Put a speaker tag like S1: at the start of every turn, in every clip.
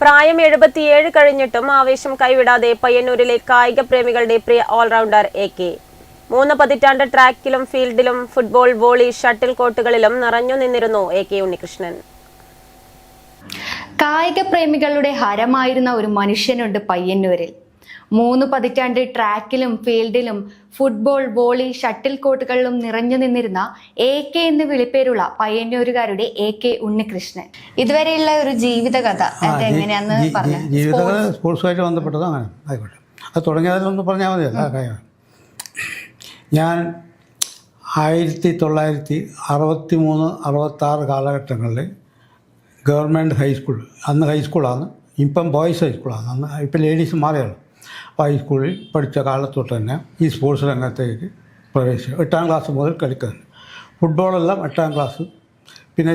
S1: പ്രായം എഴുപത്തിയേഴ് കഴിഞ്ഞിട്ടും ആവേശം കൈവിടാതെ പയ്യന്നൂരിലെ കായിക പ്രേമികളുടെ പ്രിയ ഓൾറൗണ്ടർ എ കെ. മൂന്ന് പതിറ്റാണ്ട് ട്രാക്കിലും ഫീൽഡിലും ഫുട്ബോൾ വോളി ഷട്ടിൽ കോർട്ടുകളിലും നിറഞ്ഞു നിന്നിരുന്നു എ കെ ഉണ്ണികൃഷ്ണൻ.
S2: കായിക പ്രേമികളുടെ ഹരമായിരുന്ന ഒരു മനുഷ്യനുണ്ട് പയ്യന്നൂരിൽ. മൂന്ന് പതിറ്റാണ്ട് ട്രാക്കിലും ഫീൽഡിലും ഫുട്ബോൾ വോളി ഷട്ടിൽ കോർട്ടുകളിലും നിറഞ്ഞു നിന്നിരുന്ന എ കെ എന്ന് വിളിപ്പേരുള്ള പയ്യന്നൂരുകാരുടെ എ കെ ഉണ്ണികൃഷ്ണൻ. ഇതുവരെയുള്ള ഒരു ജീവിതകഥ എങ്ങനെയാന്ന് പറഞ്ഞു
S3: ജീവിതകഥ സ്പോർട്സുമായിട്ട് ബന്ധപ്പെട്ടത് അങ്ങനെ ആയിക്കോട്ടെ. അത് തുടങ്ങിയതിലൊന്ന് പറഞ്ഞാൽ മതി ഞാൻ ആയിരത്തി തൊള്ളായിരത്തി അറുപത്തി മൂന്ന് അറുപത്താറ് കാലഘട്ടങ്ങളിൽ ഗവൺമെന്റ് ഹൈസ്കൂൾ അന്ന് ഹൈസ്കൂളാണ് ഇപ്പം ബോയ്സ് ഹൈസ്കൂളാണ് അന്ന് ഇപ്പം ലേഡീസ് മാറിയാണ് ഹൈസ്കൂളിൽ പഠിച്ച കാലത്തൊട്ട് തന്നെ ഈ സ്പോർട്സ് രംഗത്തേക്ക് പ്രവേശിച്ചു. എട്ടാം ക്ലാസ് മുതൽ കളിക്കുന്നത് ഫുട്ബോളെല്ലാം എട്ടാം ക്ലാസ് പിന്നെ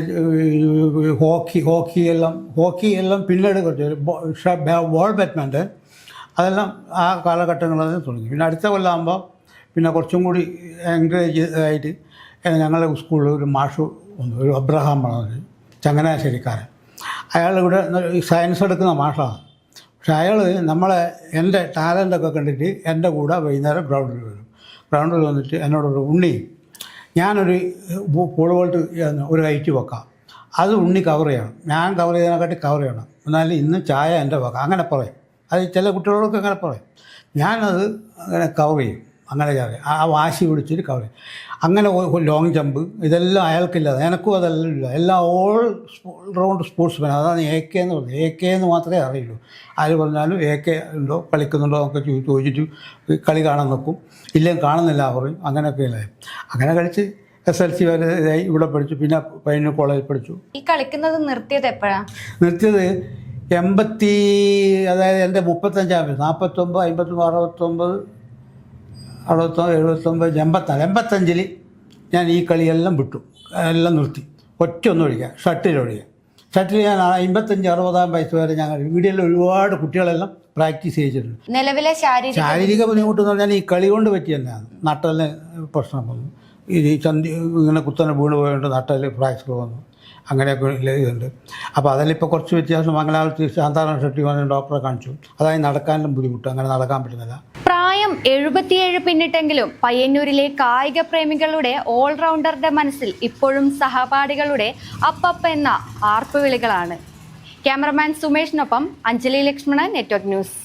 S3: ഹോക്കി ഹോക്കി എല്ലാം ഹോക്കി എല്ലാം പിന്നീട് കുറച്ച് ബോൾ ബാറ്റ്മെന്റ് അതെല്ലാം ആ കാലഘട്ടങ്ങളിൽ തുടങ്ങി. പിന്നെ അടുത്ത കൊല്ലാകുമ്പോൾ പിന്നെ കുറച്ചും കൂടി എൻകറേജ് ആയിട്ട് ഞങ്ങളുടെ സ്കൂളിൽ ഒരു മാഷു വന്നു. ഒരു അബ്രഹാം ചങ്ങനാശ്ശേരിക്കാരൻ. അയാൾ ഇവിടെ സയൻസ് എടുക്കുന്ന മാഷാണ്. പക്ഷെ അയാൾ നമ്മളെ എന്റെ ടാലന്റൊക്കെ കണ്ടിട്ട് എന്റെ കൂടെ വൈകുന്നേരം ഗ്രൗണ്ടിൽ വരും. ഗ്രൗണ്ടിൽ വന്നിട്ട് എന്നോടൊരു ഉണ്ണി ഞാനൊരു പൂൾ വോൾട്ട് ഒരു ഹൈറ്റ് വെക്കാം. അത് ഉണ്ണി കവർ ചെയ്യണം. ഞാൻ കവർ ചെയ്തതിനെക്കാട്ടി കവർ ചെയ്യണം. എന്നാലും ഇന്ന് ചായ എന്റെ വെക്കാം. അങ്ങനെ പറയും. അത് ചില കുട്ടികളൊക്കെ അങ്ങനെ പറയും. ഞാനത് അങ്ങനെ കവർ ചെയ്യും. അങ്ങനെ കവർ ആ വാശി പിടിച്ചിട്ട് കവറി അങ്ങനെ ലോങ് ജമ്പ് ഇതെല്ലാം അയാൾക്കില്ല എനക്കും അതെല്ലാം ഇല്ല. എല്ലാം ഓൾ റൗണ്ട് സ്പോർട്സ്മാൻ അതാണ് എ കെ എന്ന് പറഞ്ഞത്. എ കെ എന്ന് മാത്രമേ അറിയുള്ളൂ. ആര് പറഞ്ഞാലും എ കെ ഉണ്ടോ കളിക്കുന്നുണ്ടോ എന്നൊക്കെ ചോദിച്ചിട്ട് കളി കാണാൻ നോക്കും. ഇല്ലെങ്കിൽ കാണുന്നില്ല പറയും അങ്ങനെയൊക്കെ ഇല്ല. അങ്ങനെ കളിച്ച് എസ് എൽ സി വരെ ഇവിടെ പഠിച്ചു. പിന്നെ പയ്യന്നൂർ കോളേജിൽ പഠിച്ചു.
S2: ഈ കളിക്കുന്നത് നിർത്തിയത് എപ്പോഴാണ്
S3: നിർത്തിയത് എൺപത്തി അതായത് എന്റെ മുപ്പത്തഞ്ചാം വയസ്സ്. നാൽപ്പത്തൊമ്പത് അമ്പത്തൊമ്പത് അറുപത്തൊമ്പത് അറുപത്തൊമ്പത് എഴുപത്തൊമ്പത് എൺപത്തിനാല് എൺപത്തഞ്ചിൽ ഞാൻ ഈ കളിയെല്ലാം വിട്ടു. എല്ലാം നിർത്തി. ഒറ്റ ഒന്നും ഒഴിക്കുക ഷട്ടിൽ ഒഴിക്കുക ഷട്ടിൽ ഞാൻ അമ്പത്തഞ്ച് അറുപതാം വയസ്സ് വരെ ഞാൻ വീടുകളിൽ വീടിൽ ഒരുപാട് കുട്ടികളെല്ലാം പ്രാക്ടീസ് ചെയ്തിട്ടുണ്ട്.
S2: നിലവിലെ ശാരീരിക
S3: ശാരീരിക ബുദ്ധിമുട്ട് എന്ന് പറഞ്ഞാൽ ഈ കളി കൊണ്ട് പറ്റി തന്നെയാണ്. നട്ടലിന് പ്രശ്നം വന്നു. ഈ ചന്തി ഇങ്ങനെ കുത്തനെ വീണ് പോയതുകൊണ്ട് നട്ടൽ ഫ്രാക്ചർ വന്നു. അങ്ങനെയൊക്കെ ഇതുണ്ട്. അപ്പോൾ അതിലിപ്പോൾ കുറച്ച് വ്യത്യാസം മംഗലാപുരത്ത് ശാന്താറാം ഷെട്ടി വന്ന് ഡോക്ടറെ കാണിച്ചു. അതായത് നടക്കാനും ബുദ്ധിമുട്ട്. അങ്ങനെ നടക്കാൻ പറ്റുന്നില്ല.
S2: പ്രായം എഴുപത്തിയേഴ് പിന്നിട്ടെങ്കിലും പയ്യന്നൂരിലെ കായിക പ്രേമികളുടെ ഓൾറൗണ്ടറുടെ മനസ്സിൽ ഇപ്പോഴും സഹപാഠികളുടെ അപ്പപ്പ എന്ന ആർപ്പുവിളികളാണ്. ക്യാമറമാൻ സുമേഷിനൊപ്പം അഞ്ജലി ലക്ഷ്മണൻ നെറ്റ്വർക്ക് ന്യൂസ്.